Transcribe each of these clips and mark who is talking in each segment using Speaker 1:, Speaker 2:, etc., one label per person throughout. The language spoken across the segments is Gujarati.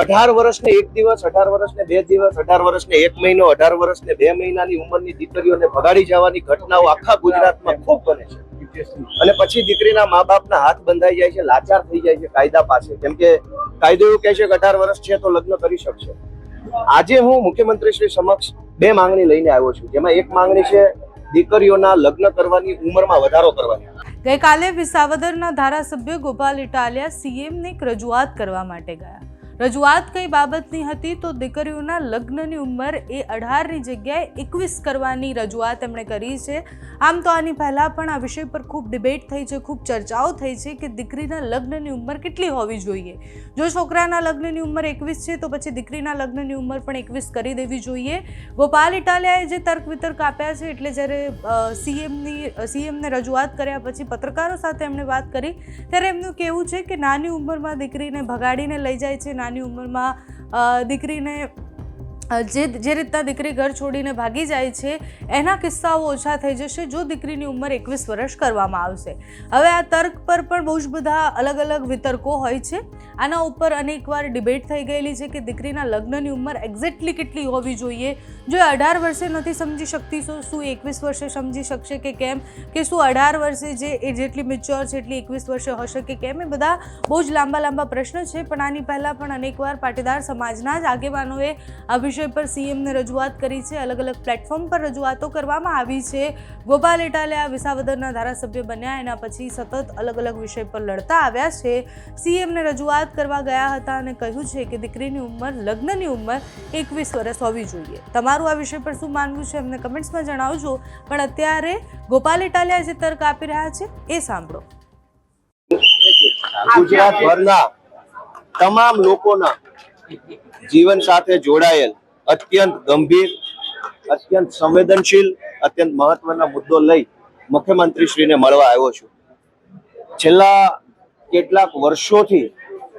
Speaker 1: અઢાર વર્ષને એક દિવસ, અઢાર વર્ષને બે દિવસ, અઢાર વર્ષને એક મહિનો, અઢાર વર્ષને બે મહિનાની ઉંમરની દીકરીઓને ભગાડી જવાની ઘટનાઓ આખા ગુજરાતમાં ખૂબ બને છે. અને પછી દીકરીના મા બાપના હાથ બંધાઈ જાય છે, લાચાર થઈ જાય છે કાયદા પાસે. કેમ કે કાયદો એવું કહે છે કે અઢાર વર્ષ છે તો લગ્ન કરી શકશે. આજે હું મુખ્યમંત્રી શ્રી સમક્ષ બે માંગણી લઈને આવ્યો છું. જેમાં એક માંગણી છે દીકરીઓના લગ્ન કરવાની ઉંમરમાં વધારો કરવાની.
Speaker 2: ગઈકાલે વિસાવદરના ધારાસભ્ય ગોપાલ ઇટાલિયા સીએમની રજૂઆત કરવા માટે ગયા. રજૂઆત કઈ બાબતની હતી તો દીકરીઓના લગ્નની ઉંમર એ અઢારની જગ્યાએ એકવીસ કરવાની રજૂઆત એમણે કરી છે. આમ તો આની પહેલાં પણ આ વિષય પર ખૂબ ડિબેટ થઈ છે, ખૂબ ચર્ચાઓ થઈ છે કે દીકરીના લગ્નની ઉંમર કેટલી હોવી જોઈએ. જો છોકરાના લગ્નની ઉંમર એકવીસ છે, તો પછી દીકરીના લગ્નની ઉંમર પણ એકવીસ કરી દેવી જોઈએ. ગોપાલ ઇટાલિયાએ જે તર્ક વિતર્ક આપ્યા છે, એટલે જ્યારે સીએમની, સીએમને રજૂઆત કર્યા પછી પત્રકારો સાથે એમણે વાત કરી, ત્યારે એમનું કહેવું છે કે નાની ઉંમરમાં દીકરીને ભગાડીને લઈ જાય છે, નાની ઉંમરમાં અ, દીકરીને જે જે રીતના દીકરી ઘર છોડીને ભાગી જાય છે, એના કિસ્સાઓ ઓછા થઈ જશે જો દીકરીની ઉંમર એકવીસ વર્ષ કરવામાં આવશે. હવે આ તર્ક પર પણ બહુ જ બધા અલગ અલગ વિતર્કો હોય છે. આના ઉપર અનેકવાર ડિબેટ થઈ ગયેલી છે કે દીકરીના લગ્નની ઉંમર એક્ઝેક્ટલી કેટલી હોવી જોઈએ. જો એ અઢાર વર્ષે નથી સમજી શકતી, તો શું એકવીસ વર્ષે સમજી શકશે કે કેમ? કે શું અઢાર વર્ષે જે એ જેટલી મેચ્યોર છે, એટલી એકવીસ વર્ષે હશે કે કેમ? એ બધા બહુ જ લાંબા લાંબા પ્રશ્ન છે. પણ આની પહેલાં પણ અનેકવાર પાટીદાર સમાજના જ આગેવાનોએ આ વિષય પર સીએમને રજૂઆત કરી છે. અલગ અલગ પ્લેટફોર્મ પર રજૂઆતો કરવામાં આવી છે. ગોપાલ ઇટાલિયા વિસાવદરના ધારાસભ્ય બન્યા. એના પછી સતત અલગ અલગ વિષય પર લડતા આવ્યા છે. સીએમને રજૂઆત કરવા ગયા હતા અને કહ્યું છે કે દીકરીની ઉંમર, લગ્નની ઉંમર એકવીસ વર્ષ હોવી જોઈએ. તમારું આ વિષય પર શું માનવું છે અમને કમેન્ટ્સમાં જણાવજો. પણ અત્યારે ગોપાલ ઇટાલિયા જે તર્ક આપી રહ્યા છે એ સાંભળો.
Speaker 1: ગુજરાતભરના તમામ લોકોના જીવન સાથે જોડાયેલ અત્યંત ગંભીર, અત્યંત સંવેદનશીલ, અત્યંત મહત્વના મુદ્દો લઈ મુખ્યમંત્રીશ્રીને મળવા આવ્યો છું. છેલ્લા કેટલાક વર્ષોથી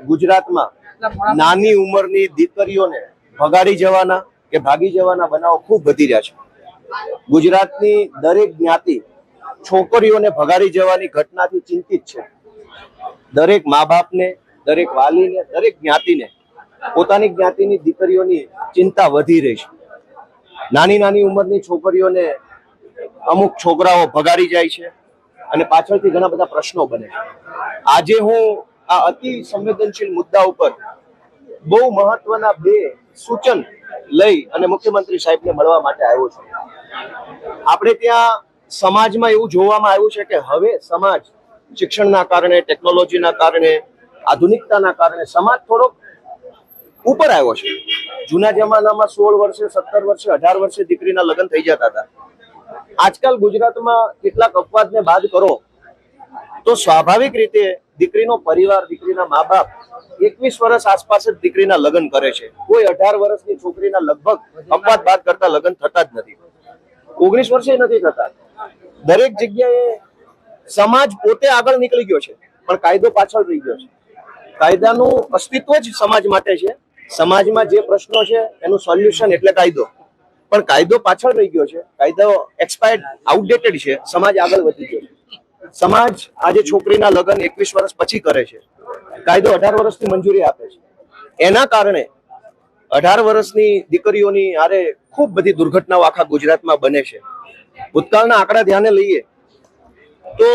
Speaker 1: ગુજરાતમાં નાની ઉંમરની દીકરીઓને ભગાડી જવાના કે ભાગી જવાના બનાવો ખૂબ વધી રહ્યા છે. ગુજરાતની દરેક જ્ઞાતિ છોકરીઓને ભગાડી જવાની ઘટનાથી ચિંતિત છે. દરેક મા બાપને, દરેક વાલીને, દરેક જ્ઞાતિને પોતાની જ્ઞાતિની દીકરીઓની ચિંતા વધી રહી છે. નાની નાની ઉંમરની છોકરીઓને અમુક છોકરાઓ ભગાડી જાય છે અને પાછળથી ઘણા બધા પ્રશ્નો બને છે. આજે હું આ અતિ સંવેદનશીલ મુદ્દા ઉપર બહુ મહત્વના બે સૂચન લઈ અને મુખ્યમંત્રી સાહેબને મળવા માટે આવ્યો છું. આપણે ત્યાં સમાજમાં એવું જોવામાં આવ્યું છે કે હવે સમાજ શિક્ષણના કારણે, ટેકનોલોજીના કારણે, આધુનિકતાના કારણે સમાજ થોડોક ઉપર આવ્યો છે. જૂના જમાનામાં સોળ વર્ષે, સત્તર વર્ષે, અઢાર વર્ષે દીકરીના લગ્ન થઈ જતા હતા. આજકાલ ગુજરાતમાં કેટલાક અપવાદને બાદ કરો, તો સ્વાભાવિક રીતે દીકરીનો પરિવાર, દીકરીના મા બાપ એકવીસ વર્ષ આસપાસ જ દીકરીના લગ્ન કરે છે. કોઈ અઢાર વર્ષની છોકરીના લગભગ અપવાદ બાદ કરતા લગ્ન થતા જ નથી. ઓગણીસ વર્ષે નથી થતા. દરેક જગ્યાએ સમાજ પોતે આગળ નીકળી ગયો છે, પણ કાયદો પાછળ રહી ગયો છે. કાયદાનું અસ્તિત્વ જ સમાજ માટે છે. સમાજમાં જે પ્રશ્નો છે, એનું સોલ્યુશન એટલે કાયદો. પણ કાયદો પાછળ રહી ગયો છે. કાયદો એક્સપાયર્ડ આઉટડેટેડ છે. સમાજ આગળ વધી ગયો સમાજ આજે છોકરીના લગ્ન એકવીસ વર્ષ પછી કરે છે. કાયદો અઢાર વર્ષની મંજૂરી આપે છે. એના કારણે અઢાર વર્ષની દીકરીઓની આરે ખૂબ બધી દુર્ઘટનાઓ આખા ગુજરાતમાં બને છે. ભૂતકાળના આંકડા ધ્યાને લઈએ તો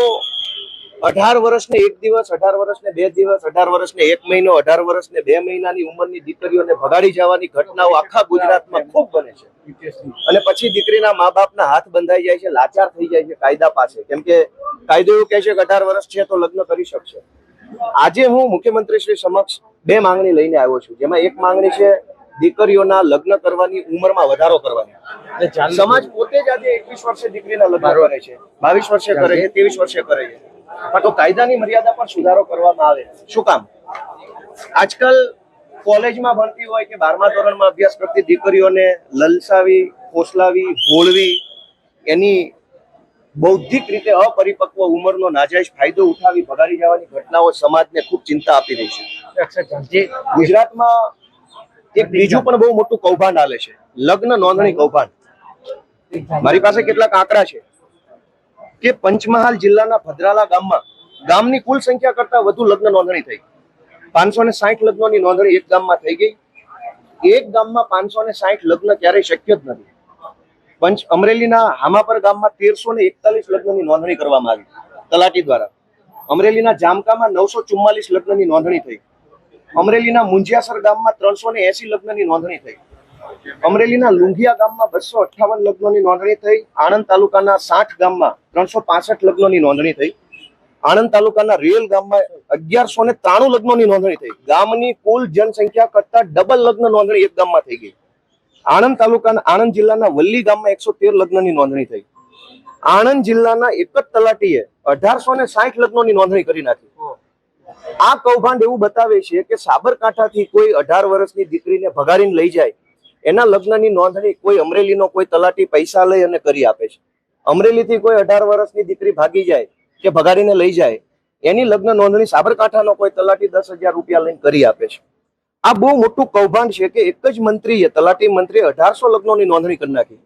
Speaker 1: અઢાર વર્ષને એક દિવસ અઢાર વર્ષને બે દિવસ અઢાર વર્ષને એક મહિનો અઢાર વર્ષને બે મહિનાની ઉંમરની દીકરીઓને ભગાડી જવાની ઘટનાઓ આખા ગુજરાતમાં ખૂબ બને છે. અને પછી દીકરીના મા બાપના હાથ બંધાઈ જાય છે લાચાર થઈ જાય છે કાયદા પાસે. કેમ કે કાયદો એવું કહે છે કે અઢાર વર્ષ છે તો લગ્ન કરી શકશે. આજે હું મુખ્યમંત્રી શ્રી સમક્ષ બે માંગણી લઈને આવ્યો છું. જેમાં એક માંગણી છે દીકરીઓના લગ્ન કરવાની ઉંમરમાં વધારો કરવાની. સમાજ પોતે જ આજે એકવીસ વર્ષે દીકરીના લગ્ન કરે છે. બાવીસ વર્ષે કરે છે ત્રેવીસ વર્ષે કરે છે. પણ તો કાયદાની મર્યાદા પર સુધારો કરવામાં આવે. શું કામ? આજકાલ કોલેજમાં ભણતી હોય કે બારમા ધોરણમાં અભ્યાસ કરતી દીકરીઓને લલસાવી ફોસલાવી ભોળવી એની બૌદ્ધિક રીતે અપરિપક્વ ઉંમરનો નાજાયજ ફાયદો ઉઠાવી ભગાડી જવાની ઘટનાઓ સમાજને ખૂબ ચિંતા આપી રહી છે. ગુજરાતમાં એક બીજું પણ બહુ મોટું કૌભાંડ આવે છે. લગ્ન નોંધણી કૌભાંડ. મારી પાસે કેટલાક આંકડા છે. કે પંચમહાલ જિલ્લાના ભદ્રાલા ગામમાં ગામની કુલ સંખ્યા કરતા વધુ લગ્ન નોંધણી થઈ. પાંચસો ને સાઠ લગ્નોની નોંધણી એક ગામમાં થઈ ગઈ. એક ગામમાં પાંચસો ને સાઠ લગ્ન ક્યારેય શક્ય જ નથી. પંચ અમરેલીના હામાપર ગામમાં તેરસો ને એકતાલીસ લગ્નની નોંધણી કરવામાં આવી. તલાટી દ્વારા. અમરેલીના જામકામાં નવસો ચુમ્માલીસ લગ્નની નોંધણી થઈ. અમરેલીના મુંજિયાસર ગામમાં ત્રણસો ને એસી લગ્નની નોંધણી થઈ. અમરેલીના લુંઘિયા ગામમાં બસો અઠ્ઠાવન લગ્નોની નોંધણી થઈ. આણંદ તાલુકાના સાઠ ગામમાં ત્રણસો પાસઠ લગ્નોની નોંધણી થઈ. આણંદ તાલુકાના રેલ ગામમાં અગિયારસો ને ત્રાણું લગ્નોની નોંધણી થઈ. ગામની કુલ જનસંખ્યા કરતા ડબલ લગ્ન નોંધણી એક ગામમાં થઈ ગઈ. આણંદ તાલુકાના, આણંદ જિલ્લાના વલ્લી ગામમાં એકસો તેર લગ્નની નોંધણી થઈ. આણંદ જિલ્લાના એક જ તલાટીએ અઢારસો ને સાઠ લગ્નોની નોંધણી કરી નાખી. આ કૌભાંડ એવું બતાવે છે કે સાબરકાંઠાથી કોઈ અઢાર વર્ષની દીકરીને ભગાડીને લઈ જાય એના લગ્નની નોંધણી કોઈ અમરેલીનો કોઈ તલાટી પૈસા લઈ અને કરી આપે છે. અમરેલીથી કોઈ અઢાર વર્ષની દીકરી ભાગી જાય કે ભગાડીને લઈ જાય, એની લગ્ન નોંધણી સાબરકાંઠાનો કોઈ તલાટી દસ હજાર રૂપિયા લઈને કરી આપે છે. આ બહુ મોટું કૌભાંડ છે કે એક જ મંત્રીએ, તલાટી મંત્રીએ અઢારસો લગ્નોની નોંધણી કરી નાખી.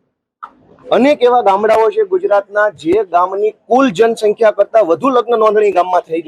Speaker 1: અનેક એવા ગામડાઓ છે ગુજરાતના જે ગામની કુલ જનસંખ્યા કરતા વધુ લગ્ન નોંધણી ગામમાં થઈ